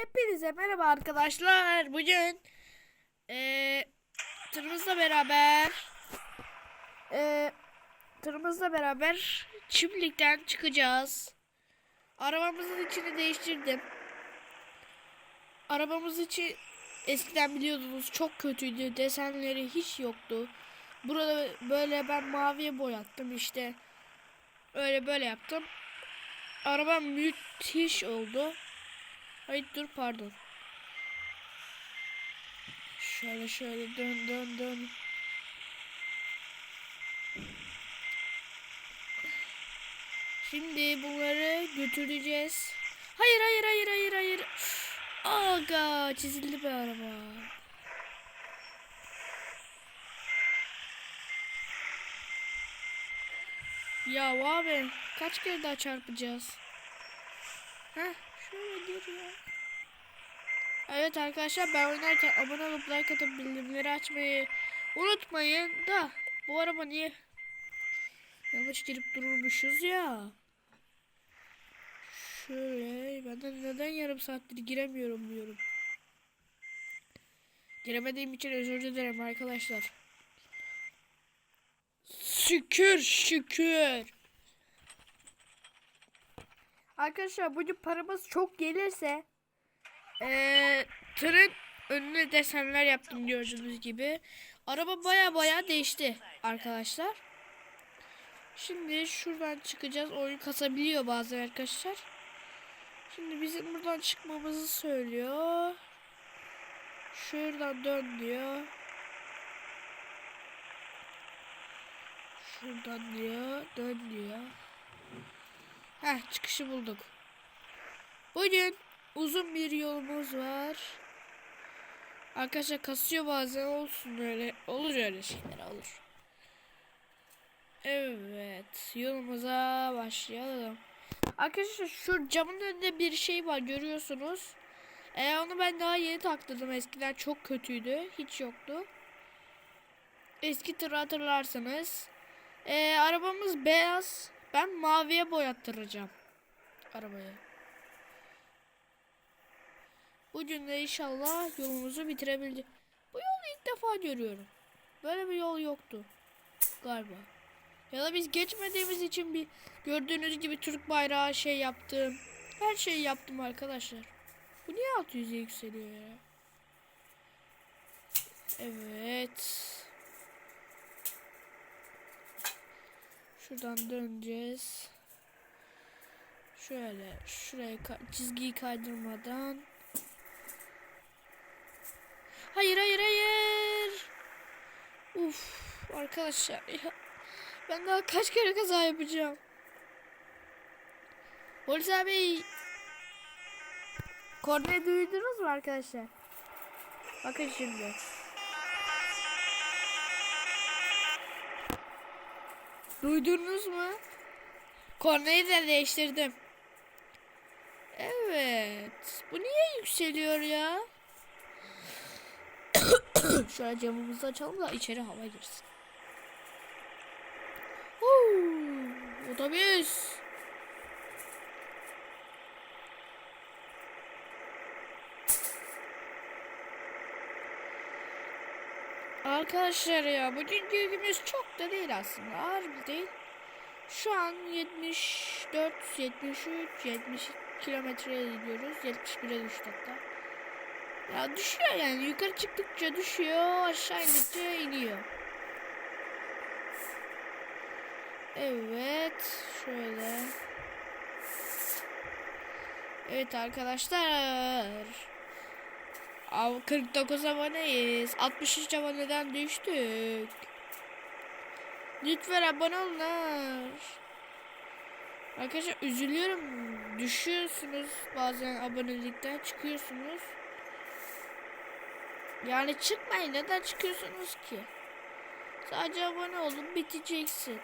Hepinize merhaba arkadaşlar. Bugün eee tırımızla beraber eee tırımızla beraber çiftlikten çıkacağız. Arabamızın içini değiştirdim. Arabamız içi eskiden biliyordunuz çok kötüydü. Desenleri hiç yoktu. Burada böyle ben maviye boyattım işte. Öyle böyle yaptım. Arabam müthiş oldu. Hayır dur pardon. Şöyle şöyle dön dön dön. Şimdi bunları götüreceğiz. Hayır hayır hayır hayır hayır. Aga çizildi bir araba. Ya abi kaç kere daha çarpacağız? Heh ya. Evet arkadaşlar ben oynarken abone olup like atıp bildirimleri açmayı unutmayın da bu araba niye yanlış girip dururmuşuz ya. Şöyle ben de neden yarım saattir giremiyorum diyorum. Giremediğim için özür dilerim arkadaşlar. Şükür şükür. Arkadaşlar bugün paramız çok gelirse eee tırın önüne desenler yaptım gördüğünüz gibi. Araba baya baya değişti arkadaşlar. Şimdi şuradan çıkacağız. Oyun kasabiliyor bazen arkadaşlar. Şimdi bizim buradan çıkmamızı söylüyor. Şuradan dön diyor. Şuradan diyor. Dön diyor. Heh çıkışı bulduk. Bugün uzun bir yolumuz var. Arkadaşlar kasıyor bazen olsun öyle. Olur öyle şeyler olur. Evet yolumuza başlayalım. Arkadaşlar şu camın önünde bir şey var görüyorsunuz. E, onu ben daha yeni taktırdım eskiden çok kötüydü hiç yoktu. Eski tır hatırlarsanız. E, arabamız beyaz. Ben maviye boyattıracağım arabayı. Bugün de inşallah yolumuzu bitirebileceğiz. Bu yolu ilk defa görüyorum. Böyle bir yol yoktu galiba. Ya da biz geçmediğimiz için bir gördüğünüz gibi Türk bayrağı şey yaptım. Her şeyi yaptım arkadaşlar. Bu niye 600'e yükseliyor ya? Evet. Şuradan döneceğiz. Şöyle şuraya ka- çizgiyi kaydırmadan. Hayır hayır hayır. Uf arkadaşlar ya. Ben daha kaç kere kaza yapacağım. Polis abi. Kornayı duydunuz mu arkadaşlar? Bakın şimdi. Duydunuz mu? Kornayı da değiştirdim. Evet. Bu niye yükseliyor ya? Şöyle camımızı açalım da içeri hava girsin. Huu, otobüs. Arkadaşlar ya bugünkü yükümüz çok da değil aslında. Ağır bir değil. Şu an 74, 73, 70 kilometreye gidiyoruz. 71'e düştü hatta. Ya düşüyor yani. Yukarı çıktıkça düşüyor. Aşağı indikçe iniyor. Evet. Şöyle. Evet arkadaşlar. Av 49 aboneyiz. 63 aboneden düştük. Lütfen abone olunlar. Arkadaşlar üzülüyorum. Düşüyorsunuz bazen abonelikten çıkıyorsunuz. Yani çıkmayın. Neden çıkıyorsunuz ki? Sadece abone olup biteceksin.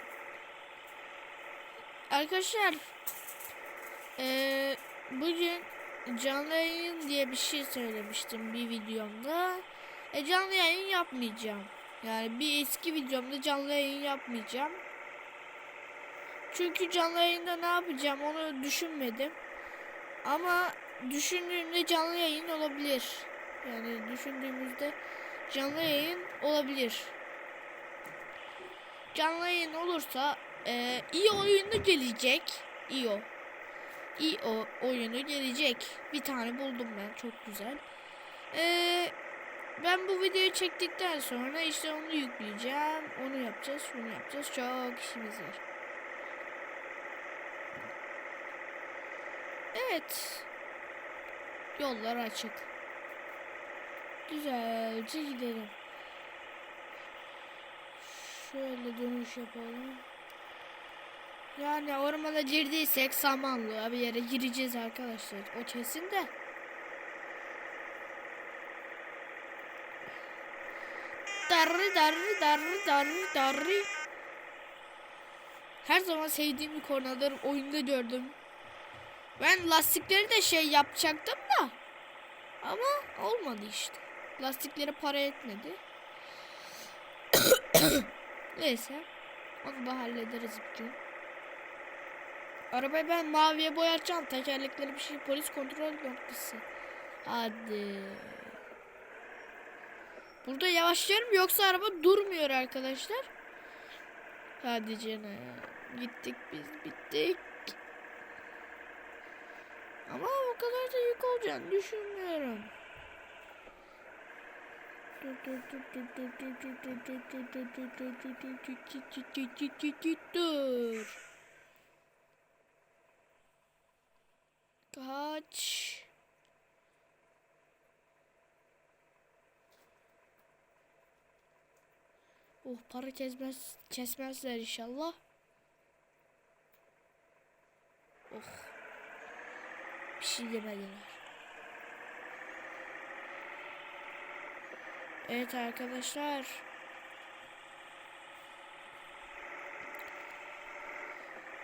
Arkadaşlar eee, bugün canlı yayın diye bir şey söylemiştim bir videomda. E canlı yayın yapmayacağım. Yani bir eski videomda canlı yayın yapmayacağım. Çünkü canlı yayında ne yapacağım onu düşünmedim. Ama düşündüğümde canlı yayın olabilir. Yani düşündüğümüzde canlı yayın olabilir. Canlı yayın olursa e, iyi oyunu gelecek. İyi o. İyi o oyunu gelecek. Bir tane buldum ben çok güzel. E, ben bu videoyu çektikten sonra işte onu yükleyeceğim. Onu yapacağız, şunu yapacağız. Çok işimiz var. Evet. Yollar açık. Güzelce gidelim. Şöyle dönüş yapalım. Yani ormana girdiysek samanlığa bir yere gireceğiz arkadaşlar. O kesin de. Darri darri darri darri darri. Her zaman sevdiğim bir konudur. Oyunda gördüm. Ben lastikleri de şey yapacaktım da. Ama olmadı işte. Lastikleri para etmedi. Neyse. Onu da hallederiz bir gün. Arabayı ben maviye boyatacağım. Tekerlekleri bir şey polis kontrol noktası. Hadi. Burada yavaşlıyorum yoksa araba durmuyor arkadaşlar. Hadi canım. Gittik biz bittik. Ama o kadar da yük olacağını düşünmüyorum. Dur. Kaç. Oh para kesmez kesmezler inşallah. Oh. Bir şey demediler. Evet arkadaşlar.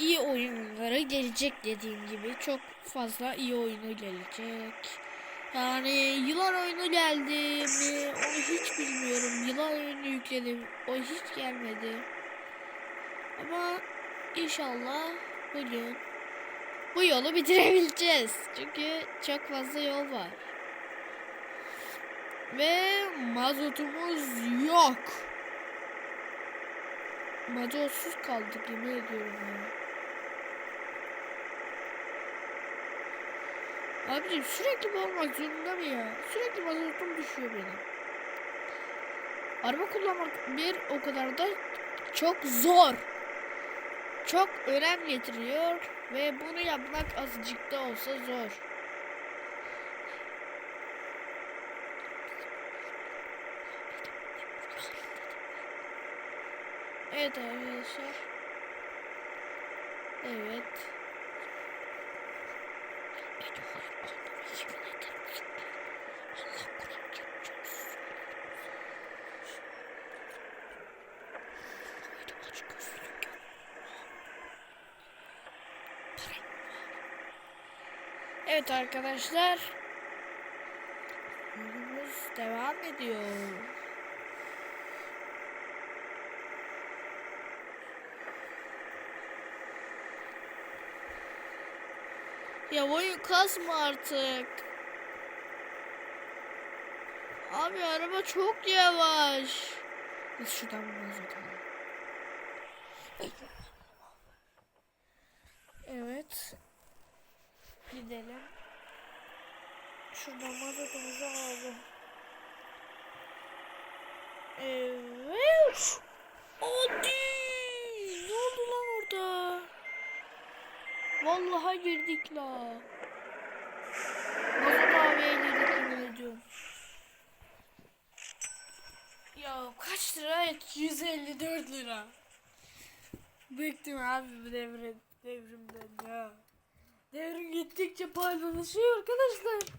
İyi oyunları gelecek dediğim gibi çok fazla iyi oyunu gelecek. Yani yılan oyunu geldi mi onu hiç bilmiyorum. Yılan oyunu yükledim o hiç gelmedi. Ama inşallah bugün bu yolu bitirebileceğiz. Çünkü çok fazla yol var. Ve mazotumuz yok. Mazotsuz kaldık yemin ediyorum ya. Abicim sürekli bu olmak zorunda mı ya? Sürekli mazotum düşüyor benim. Araba kullanmak bir o kadar da çok zor. Çok önem getiriyor ve bunu yapmak azıcık da olsa zor. Evet arkadaşlar. Evet. Evet arkadaşlar. Yolumuz devam ediyor. Oyun kasma artık. Abi araba çok yavaş. Biz şuradan biraz atalım. Evet. Gidelim. Şuradan mazotumuzu alalım. Evet. Hadi. Ne oldu lan orada? Vallahi girdik la. Mazot abiye girdik yemin ediyorum. Ya kaç lira? 154 lira. Bıktım abi bu devre, devrimden ya. Devrim gittikçe pahalılaşıyor arkadaşlar.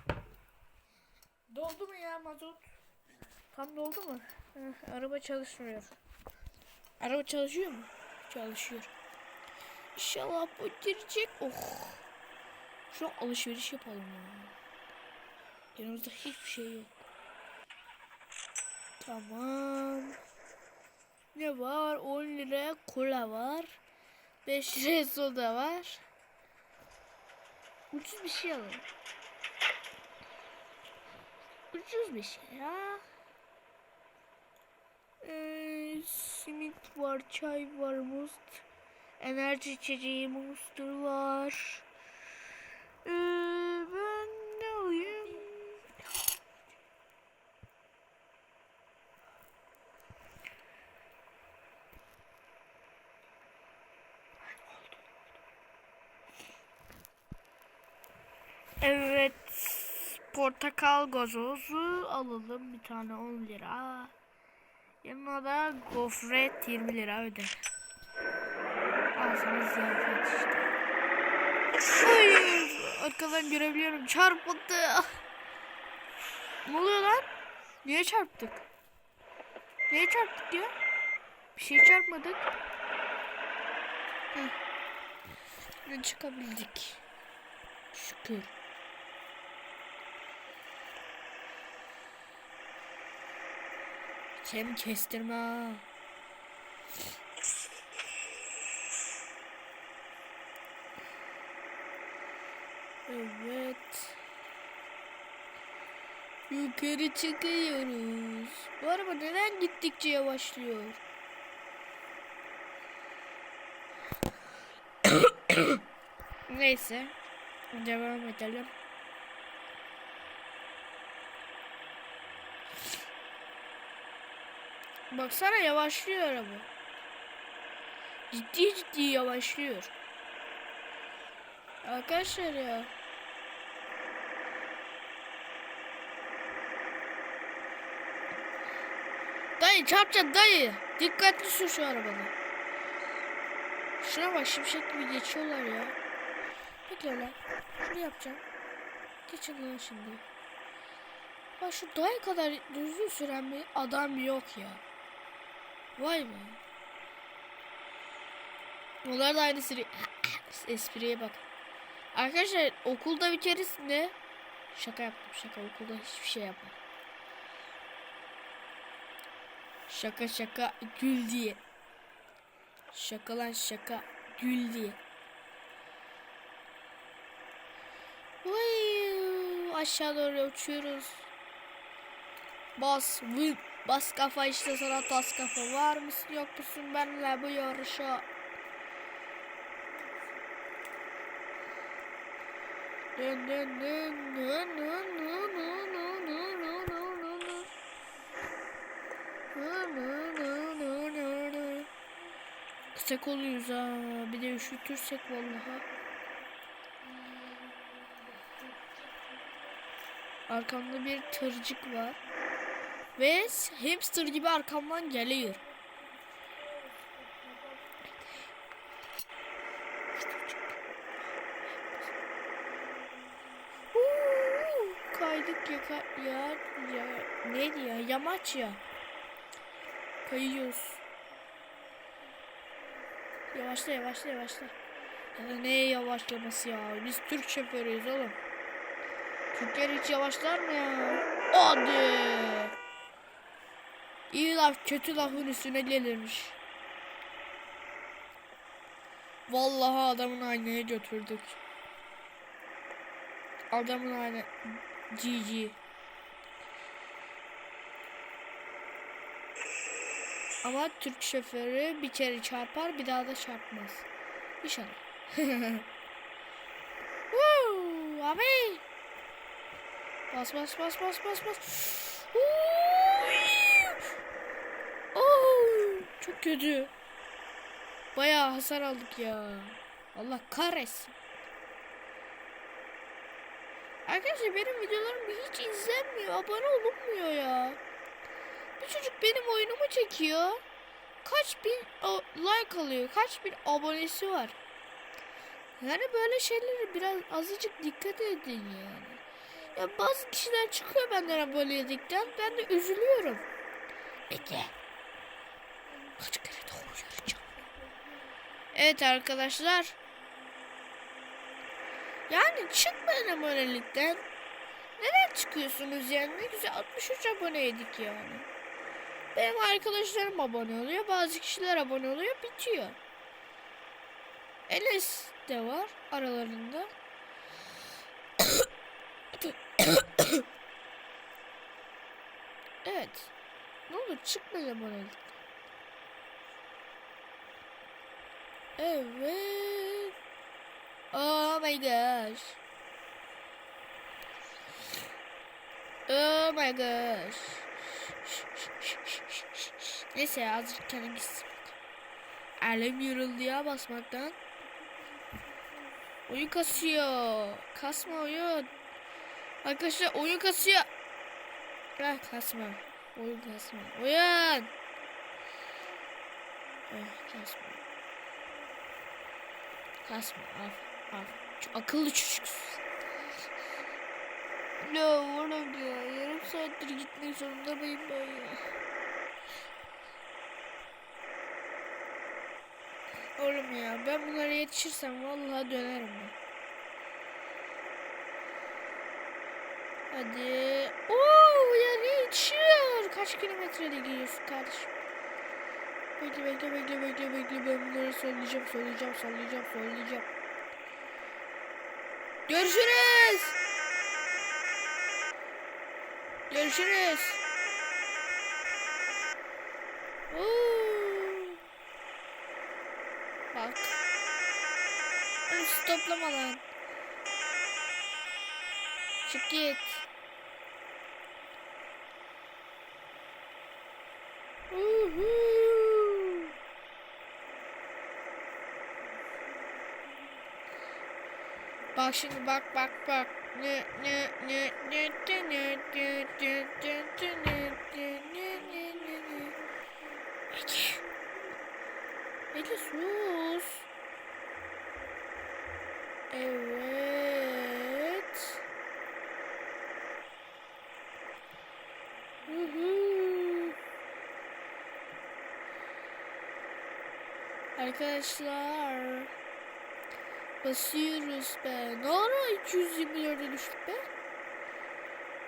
Doldu mu ya mazot? Tam doldu mu? Heh, araba çalışmıyor. Araba çalışıyor mu? Çalışıyor. İnşallah bu girecek. Oh. Şu an alışveriş yapalım ya. Yanımızda hiçbir şey yok. Tamam. Ne var? 10 lira kola var. 5 lira soda var. Ucuz bir şey alalım. Ucuz bir şey ya. Ee, simit var, çay var, must. Enerji içeceği monster var. Ee, ben ne alayım? Evet. Portakal gazozu alalım. Bir tane 10 lira. Yanına da gofret 20 lira öde. Sana ziyafet işte. Hayır. Arkadan görebiliyorum. Çarpıldı. Ne oluyor lan? Niye çarptık? Niye çarptık ya? Bir şey çarpmadık. Heh. Çıkabildik. Şükür. Sem kestirme. Evet. Yukarı çıkıyoruz. Bu araba neden gittikçe yavaşlıyor? Neyse. Devam edelim. Baksana yavaşlıyor araba. Ciddi ciddi yavaşlıyor. Arkadaşlar ya. Dayı çarpacak dayı. Dikkatli sür şu arabanı. Şuna bak şimşek gibi geçiyorlar ya. Bekle lan. Şunu yapacağım. Geçin lan şimdi. Bak şu dayı kadar düzgün süren bir adam yok ya. Vay be. Onlar da aynı seri... espriye bak. Arkadaşlar okulda bir keresinde şaka yaptım şaka okulda hiçbir şey yapmam. Şaka şaka gül diye. Şaka lan şaka gül diye. Vay, aşağı doğru uçuyoruz. Bas vın bas kafa işte sana tas kafa var mısın yok musun benimle bu yarışa Kısak oluyoruz ha. Bir de üşütürsek vallahi. Arkamda bir tırcık var. Ve hamster gibi arkamdan geliyor. Kaydık ya, ya, neydi ya yamaç ya. Kayıyoruz. Yavaşla yavaşla yavaşla. Ya ne yavaşlaması ya? Biz Türk şoförüyüz oğlum. Türkler hiç yavaşlar mı ya? Hadi. İyi laf kötü lafın üstüne gelirmiş. Vallahi adamın aynaya götürdük. Adamın aynı GG. Ama Türk şoförü bir kere çarpar bir daha da çarpmaz. İnşallah. Woo, abi. Bas bas bas bas bas bas. Oo, çok kötü. Bayağı hasar aldık ya. Allah kahretsin. Arkadaşlar benim videolarım hiç izlenmiyor. Abone olunmuyor ya. Bir çocuk benim oyunumu çekiyor. Kaç bin like alıyor. Kaç bin abonesi var. Yani böyle şeylere biraz azıcık dikkat edin yani. Ya bazı kişiler çıkıyor benden abonelikten. Ben de üzülüyorum. Bekle. Kaç kere uyaracağım. Evet arkadaşlar. Yani çıkmayın abonelikten. Neden çıkıyorsunuz yani? Ne güzel 63 aboneydik yani. Benim arkadaşlarım abone oluyor. Bazı kişiler abone oluyor. Bitiyor. Enes de var aralarında. olur çıkmayalım oraya. Evet. Oh my gosh. Oh my gosh. Neyse azıcık kendim gitsin. Elim yoruldu ya basmaktan. Oyun kasıyor. Kasma oyun. Arkadaşlar oyun kasıyor. Ah kasma. Oyun kasma. Oyun. Ah kasma. Kasma. Af. Akıllı çocuksun. Ne oğlum ya. Yarım saattir gitmek zorunda mıyım ben ya? Oğlum ya ben bunlara yetişirsem vallahi dönerim ben. Hadi. Oo ya ne yetişiyor? Kaç kilometrede gidiyorsun kardeşim? Bekle bekle bekle bekle bekle ben bunları sollayacağım sollayacağım sollayacağım sollayacağım. Görüşürüz. Görüşürüz. Oo. Bak. Oğlum stoplama lan. Çık git. Bak şimdi bak bak bak. Ege. Ege sus. Evet. Hı hı. Arkadaşlar basıyoruz be. Ne ara 224'e düştük be?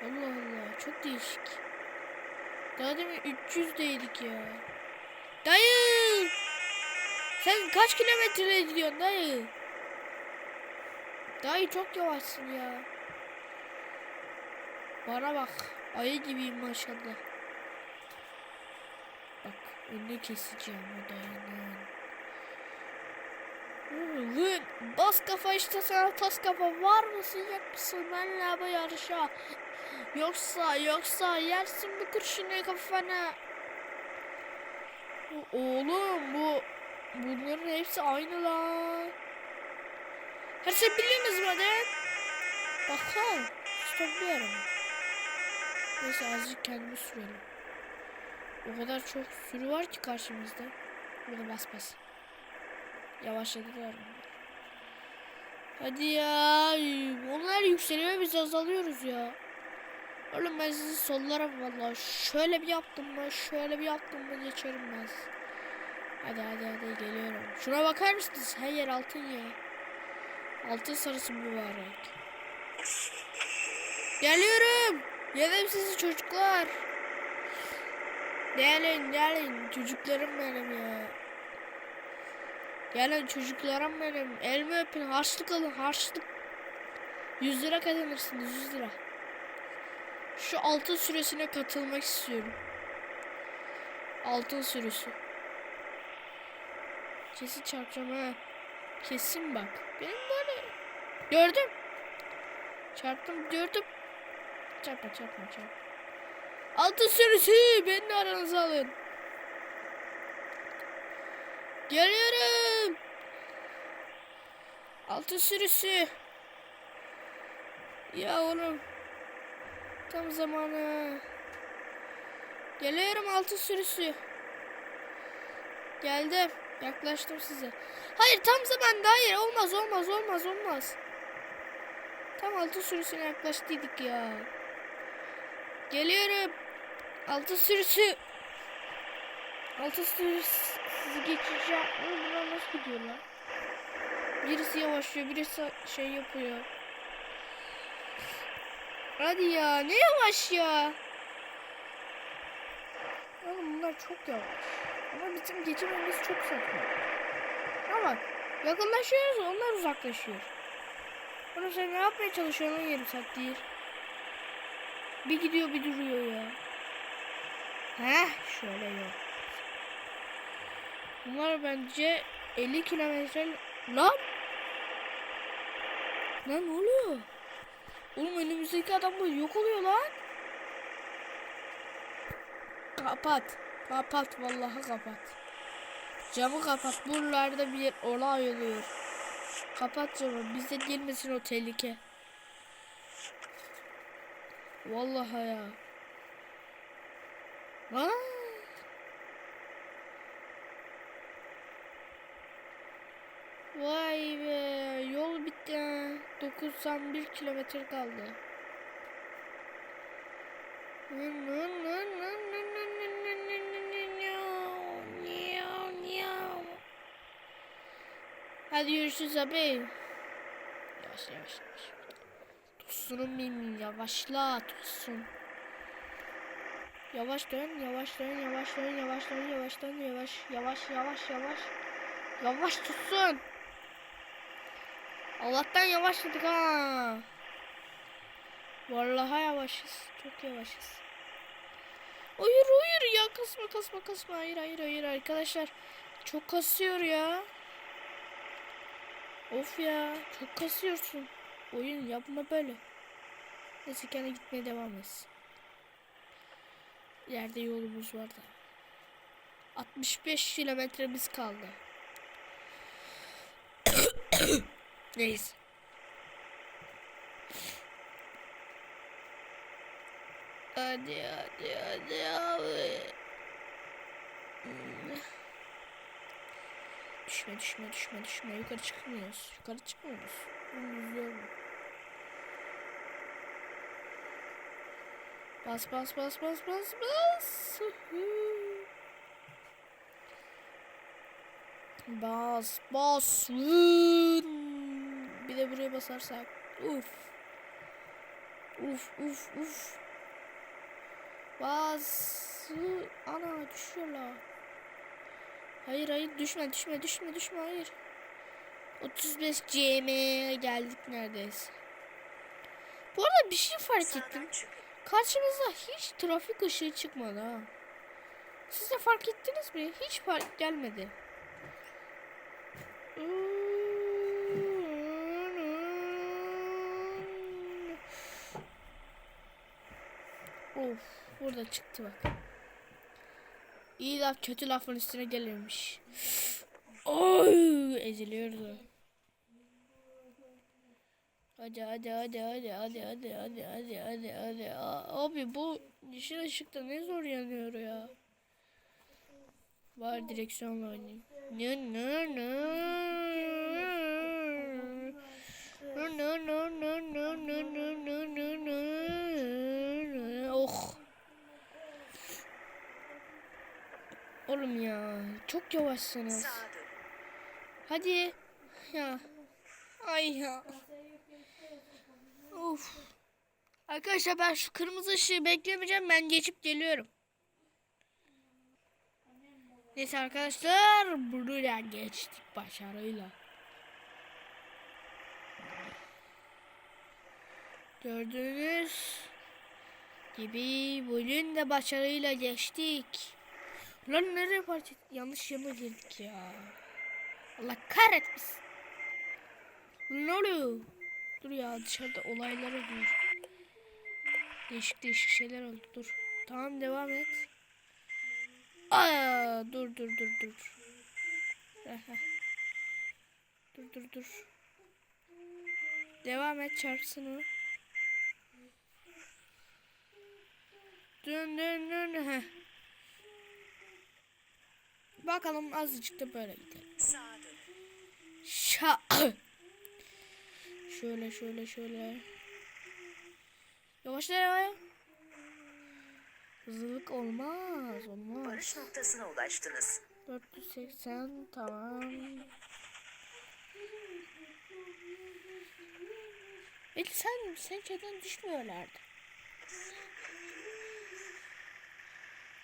Allah Allah çok değişik. Daha demin 300'deydik ya. Dayı! Sen kaç kilometre gidiyorsun dayı? Dayı çok yavaşsın ya. Bana bak. Ayı gibiyim maşallah. Bak önünü keseceğim o dayının. Lan bas kafa işte sana tas kafa. Var mısın yok musun benle bu yarışa. Yoksa yoksa yersin bu kurşunu kafana. Oğlum bu bunların hepsi aynı lan. Her şey biliyorsunuz mu hadi Bakalım stopluyorum Neyse azıcık kendimi sürelim. O kadar çok sürü var ki karşımızda. Burada bas bas Yavaşladılar. Hadi ya. Onlar yükseliyor biz azalıyoruz ya. Oğlum ben sizi sollarım vallahi. Şöyle bir yaptım mı, şöyle bir yaptım mı geçerim ben. Hadi hadi hadi geliyorum. Şuna bakar mısınız? Her yer altın ya. Altın sarısı mübarek. Geliyorum. Yedim sizi çocuklar. Gelin gelin çocuklarım benim ya. Gelin çocuklarım benim. Elimi öpün. Harçlık alın. Harçlık. 100 lira kazanırsınız. 100 lira. Şu altın süresine katılmak istiyorum. Altın sürüsü. Kesin çarpacağım ha. Kesin bak. Benim böyle. Gördüm. Çarptım gördüm. Çarpma çarpma çarpma. Altın sürüsü. Beni aranıza alın. Geliyorum. Altın sürüsü. Ya oğlum. Tam zamanı. Geliyorum altın sürüsü. Geldim. Yaklaştım size. Hayır tam zamanda hayır. Olmaz olmaz olmaz olmaz. Tam altın sürüsüne yaklaştıydık ya. Geliyorum. Altın sürüsü. Altın sürüsü geçeceğim. Oğlum bunlar nasıl gidiyorlar? Birisi yavaşlıyor, birisi şey yapıyor. Hadi ya, ne yavaş ya? Oğlum bunlar çok yavaş. Ama bizim geçimimiz çok saçma. Ama yakınlaşıyoruz, onlar uzaklaşıyor. Oğlum sen ne yapmaya çalışıyorsun yarım saat değil. Bir gidiyor bir duruyor ya. Heh şöyle yok. Bunlar bence 50 kilometre lan. Lan ne oluyor? Oğlum önümüzdeki adamlar yok oluyor lan. Kapat. Kapat vallahi kapat. Camı kapat. Buralarda bir olay oluyor. Kapat camı. Bize girmesin o tehlike. Vallahi ya. Aa! Vay be yol bitti. Ha. 91 kilometre kaldı. Hadi görüşürüz abi. Yavaş yavaş yavaş. Tosunum benim yavaşla tosun. Yavaş dön, yavaş dön, yavaş dön, yavaş dön, yavaş dön, yavaş, yavaş, yavaş, yavaş. Yavaş tutsun. Allah'tan yavaşladık ha. Vallahi yavaşız. Çok yavaşız. Hayır hayır ya kasma kasma kasma. Hayır hayır hayır arkadaşlar. Çok kasıyor ya. Of ya çok kasıyorsun. Oyun yapma böyle. Neyse kendi gitmeye devam etsin. İleride yolumuz var da. 65 kilometremiz kaldı. Neyse. Hadi hadi hadi abi. Hmm. Düşme düşme düşme düşme yukarı çıkmıyoruz. Yukarı çıkmıyoruz. Yol. Bas bas bas bas bas bas. Bas bas. Bir de buraya basarsak. Uf. Uf uf uf. Bas. Ana düşüyorlar. Hayır hayır düşme düşme düşme düşme hayır. 35 cm geldik neredeyse. Bu arada bir şey fark ettim. Karşımıza hiç trafik ışığı çıkmadı ha. Siz de fark ettiniz mi? Hiç fark gelmedi. Of burada çıktı bak. İyi laf kötü lafın üstüne gelirmiş. Oy eziliyordu. Hadi hadi hadi hadi hadi hadi hadi hadi hadi hadi abi bu yeşil ışıkta ne zor yanıyor ya. Var direksiyonla oynayayım. Nı nı nı. Nı nı nı nı nı nı nı nı Oğlum ya çok yavaşsınız. Hadi. Ya. Ay ya. Of. Arkadaşlar ben şu kırmızı ışığı beklemeyeceğim. Ben geçip geliyorum. Neyse arkadaşlar buraya geçtik başarıyla. Gördüğünüz gibi bugün de başarıyla geçtik. Lan nereye parça yanlış yana girdik ya. Allah kahretmesin. Ne oluyor? Dur ya dışarıda olaylar oluyor. Değişik değişik şeyler oldu dur. Tamam devam et. Aa, dur dur dur dur. dur dur dur. Devam et çarpsın o. Dön dön dön. Heh. Bakalım azıcık da böyle gidelim. Şa şöyle şöyle şöyle. Yavaşla ya. Hızlılık olmaz olmaz. Varış noktasına ulaştınız. 480 tamam. Peki sen sen şeyden düşmüyorlardı.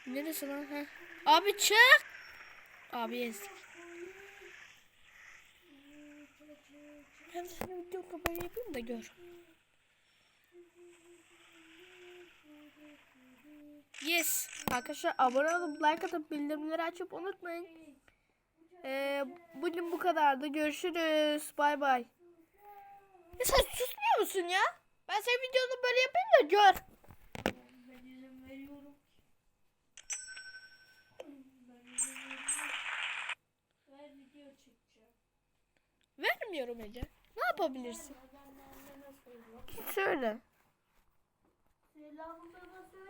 Neresi lan? Heh. Abi çık. Abi ezdik. Ben sana video kamerayı yapayım da gör. Yes. Arkadaşlar abone olup like atıp bildirimleri açıp unutmayın. Ee, bugün bu kadardı. Görüşürüz. Bay bay. Ya sen susmuyor musun ya? Ben senin videonu böyle yapayım da gör. Ben izin veriyorum. Ben izin veriyorum. Ben video çekeceğim. Vermiyorum Ece. Ne yapabilirsin? Söyle. Selamını da söyleyeyim de yok.